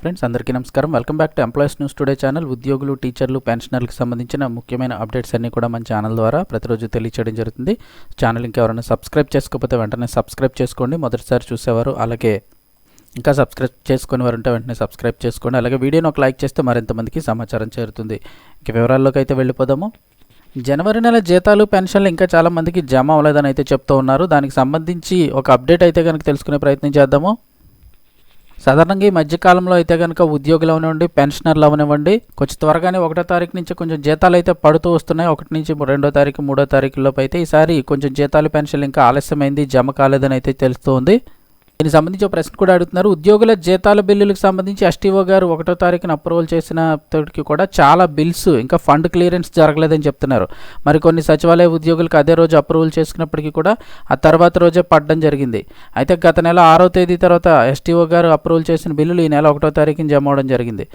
Friends అందరికీ నమస్కారం. Welcome back to employees news today channel ఉద్యోగులు టీచర్లు పెన్షనర్లకు సంబంధించిన ముఖ్యమైన అప్డేట్స్ అన్ని కూడా మన ఛానల్ ద్వారా ప్రతిరోజు తెలియచేయడం జరుగుతుంది. ఛానల్ ఇంకా ఎవరైనా సబ్స్క్రైబ్ చేసుకోకపోతే వెంటనే సబ్స్క్రైబ్ చేసుకోండి. మొదటిసారి చూసేవారు అలాగే ఇంకా సబ్స్క్రైబ్ చేసుకుని వారు ఉంటే వెంటనే సబ్స్క్రైబ్ చేసుకోండి. అలాగే వీడియోని ఒక లైక్ చేస్తే మరింత మందికి సమాచారం చేరుతుంది. ఇంక వివరాల్లోకి అయితే వెళ్ళిపోదాము. జనవరి నెల జీతాలు పెన్షన్లు ఇంకా చాలామందికి జమ అవ్వలేదని అయితే చెప్తూ ఉన్నారు. దానికి సంబంధించి ఒక అప్డేట్ అయితే కనుక తెలుసుకునే ప్రయత్నం చేద్దాము. సాధారణంగా ఈ మధ్యకాలంలో అయితే కనుక ఉద్యోగులు అవనివ్వండి పెన్షనర్లు అవనివ్వండి కొంచెం త్వరగానే ఒకటో తారీఖు నుంచి కొంచెం జీతాలు అయితే పడుతూ వస్తున్నాయి. ఒకటి నుంచి రెండో తారీఖు మూడో తారీఖులోపు అయితే ఈసారి కొంచెం జీతాలు పెన్షన్లు ఇంకా ఆలస్యమైంది జమ కాలేదని అయితే తెలుస్తుంది. దీనికి సంబంధించి ఒక ప్రశ్న కూడా అడుగుతున్నారు. ఉద్యోగుల జీతాల బిల్లులకు సంబంధించి ఎస్టీఓ గారు ఒకటో తారీఖున అప్రూవల్ చేసినప్పటికీ కూడా చాలా బిల్స్ ఇంకా ఫండ్ క్లియరెన్స్ జరగలేదని చెప్తున్నారు. మరి కొన్ని సచివాలయ ఉద్యోగులకు అదే రోజు అప్రూవల్ చేసుకున్నప్పటికీ కూడా ఆ తర్వాత రోజే పడడం జరిగింది. అయితే గత నెల ఆరో తేదీ తర్వాత ఎస్టీఓ గారు అప్రూవల్ చేసిన బిల్లులు ఈ నెల ఒకటో తారీఖున జమ అవడం జరిగింది.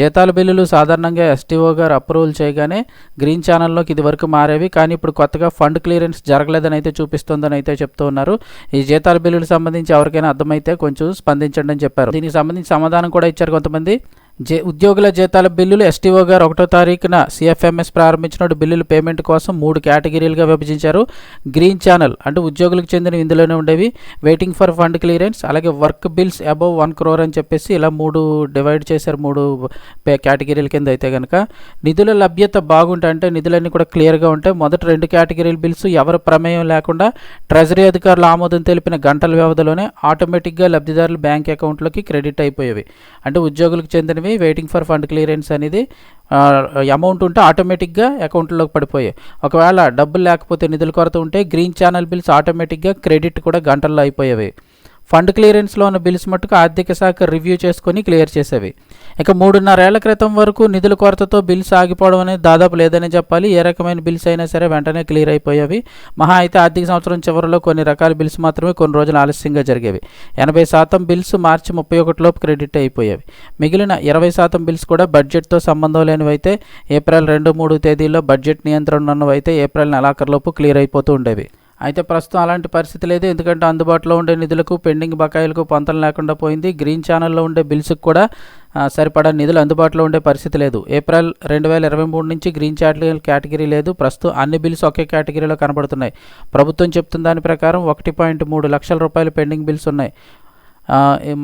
జీతాల బిల్లులు సాధారణంగా ఎస్టీఓ గారు అప్రూవల్ చేయగానే గ్రీన్ ఛానల్లోకి ఇది వరకు మారేవి కానీ ఇప్పుడు కొత్తగా ఫండ్ క్లియరెన్స్ జరగలేదని అయితే చూపిస్తోందని అయితే చెప్తూ ఉన్నారు. ఈ జీతాల బిల్లులకు సంబంధించి ఎవరికైనా అర్థమైతే కొంచెం స్పందించండి అని చెప్పారు. దీనికి సంబంధించి సమాధానం కూడా ఇచ్చారు కొంతమంది. జే ఉద్యోగుల జీతాల బిల్లులు ఎస్టీఓ గారు ఒకటో తారీఖున సిఎఫ్ఎంఎస్ ప్రారంభించిన బిల్లుల పేమెంట్ కోసం మూడు కేటగిరీలుగా విభజించారు. గ్రీన్ ఛానల్ అంటే ఉద్యోగులకు చెందిన ఇందులోనే ఉండేవి. వెయిటింగ్ ఫర్ ఫండ్ క్లియరెన్స్ అలాగే work bills above one crore అని చెప్పేసి ఇలా మూడు డివైడ్ చేశారు. మూడు కేటగిరీల కింద అయితే కనుక నిధుల లభ్యత బాగుంటే అంటే నిధులన్నీ కూడా క్లియర్గా ఉంటాయి. మొదటి రెండు కేటగిరీల బిల్స్ ఎవరి ప్రమేయం లేకుండా ట్రెజరీ అధికారుల ఆమోదం తెలిపిన గంటల వ్యవధిలోనే ఆటోమేటిక్గా లబ్ధిదారుల బ్యాంక్ అకౌంట్లోకి క్రెడిట్ అయిపోయేవి. అంటే ఉద్యోగులకు చెందిన చెందినవి వెయిటింగ్ ఫర్ ఫండ్ క్లియరెన్స్ అనేది అమౌంట్ ఉంటే ఆటోమేటిక్గా అకౌంట్లోకి పడిపోయాయి ఒకవేళ డబ్బులు లేకపోతే నిధుల కొరత ఉంటే గ్రీన్ ఛానల్ బిల్స్ ఆటోమేటిక్గా క్రెడిట్ కూడా గంటల్లో అయిపోయేవి. ఫండ్ క్లియరెన్స్లో ఉన్న బిల్స్ మట్టుకు ఆర్థిక శాఖ రివ్యూ చేసుకొని క్లియర్ చేసేవి. ఇక మూడున్నరేళ్ళ క్రితం వరకు నిధుల కొరతతో బిల్స్ ఆగిపోవడం అనేది దాదాపు లేదని చెప్పాలి. ఏ రకమైన బిల్స్ అయినా సరే వెంటనే క్లియర్ అయిపోయేవి. మహా అయితే ఆర్థిక సంవత్సరం చివరిలో కొన్ని రకాల బిల్స్ మాత్రమే కొన్ని రోజులు ఆలస్యంగా జరిగేవి. ఎనభై శాతం బిల్స్ మార్చి ముప్పై ఒకటిలోపు క్రెడిట్ అయిపోయేవి. మిగిలిన ఇరవై శాతం బిల్స్ కూడా బడ్జెట్తో సంబంధం లేనివైతే ఏప్రిల్ రెండు మూడు తేదీల్లో బడ్జెట్ నియంత్రణ ఉన్నవైతే అయితే ఏప్రిల్ నెలాఖరులోపు క్లియర్ అయిపోతూ ఉండేవి. అయితే ప్రస్తుతం అలాంటి పరిస్థితి లేదు. ఎందుకంటే అందుబాటులో ఉండే నిధులకు పెండింగ్ బకాయిలకు పొంతన లేకుండా పోయింది. గ్రీన్ ఛానల్లో ఉండే బిల్స్కి కూడా సరిపడా నిధులు అందుబాటులో ఉండే పరిస్థితి లేదు. ఏప్రిల్ రెండు వేల ఇరవై మూడు నుంచి గ్రీన్ ఛానల్ కేటగిరీ లేదు. ప్రస్తుతం అన్ని బిల్స్ ఒకే కేటగిరీలో కనబడుతున్నాయి. ప్రభుత్వం చెప్తున్న దాని ప్రకారం ఒకటి పాయింట్ మూడు లక్షల రూపాయలు పెండింగ్ బిల్స్ ఉన్నాయి.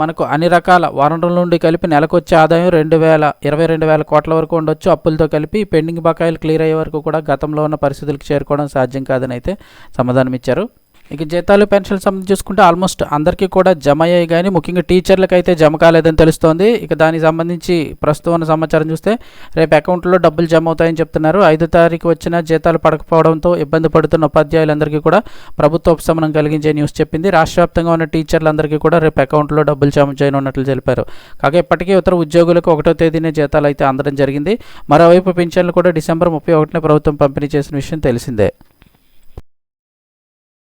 మనకు అన్ని రకాల వనరుల నుండి కలిపి నెలకొచ్చే ఆదాయం రెండు వేల ఇరవై రెండు వేల కోట్ల వరకు ఉండొచ్చు. అప్పులతో కలిపి పెండింగ్ బకాయిలు క్లియర్ అయ్యే వరకు కూడా గతంలో ఉన్న పరిస్థితులకు చేరుకోవడం సాధ్యం కాదని అయితే సమాధానం ఇచ్చారు. ఇక జీతాలు పెన్షన్ సంబంధించి చూసుకుంటే ఆల్మోస్ట్ అందరికీ కూడా జమ అయ్యాయి కానీ ముఖ్యంగా టీచర్లకు అయితే జమ కాలేదని తెలుస్తోంది. ఇక దానికి సంబంధించి ప్రస్తుతం ఉన్న సమాచారం చూస్తే రేపు అకౌంట్లో డబ్బులు జమ అవుతాయని చెప్తున్నారు. ఐదో తారీఖు వచ్చిన జీతాలు పడకపోవడంతో ఇబ్బంది పడుతున్న ఉపాధ్యాయులందరికీ కూడా ప్రభుత్వ ఉపశమనం కలిగించే న్యూస్ చెప్పింది. రాష్ట్ర వ్యాప్తంగా ఉన్న టీచర్లందరికీ కూడా రేపు అకౌంట్లో డబ్బులు జమ చేయనున్నట్లు తెలిపారు. కాగా ఇప్పటికీ ఇతర ఉద్యోగులకు ఒకటో తేదీనే జీతాలు అయితే అందడం జరిగింది. మరోవైపు పింఛన్లు కూడా డిసెంబర్ ముప్పై ఒకటిన ప్రభుత్వం పంపిణీ చేసిన విషయం తెలిసిందే.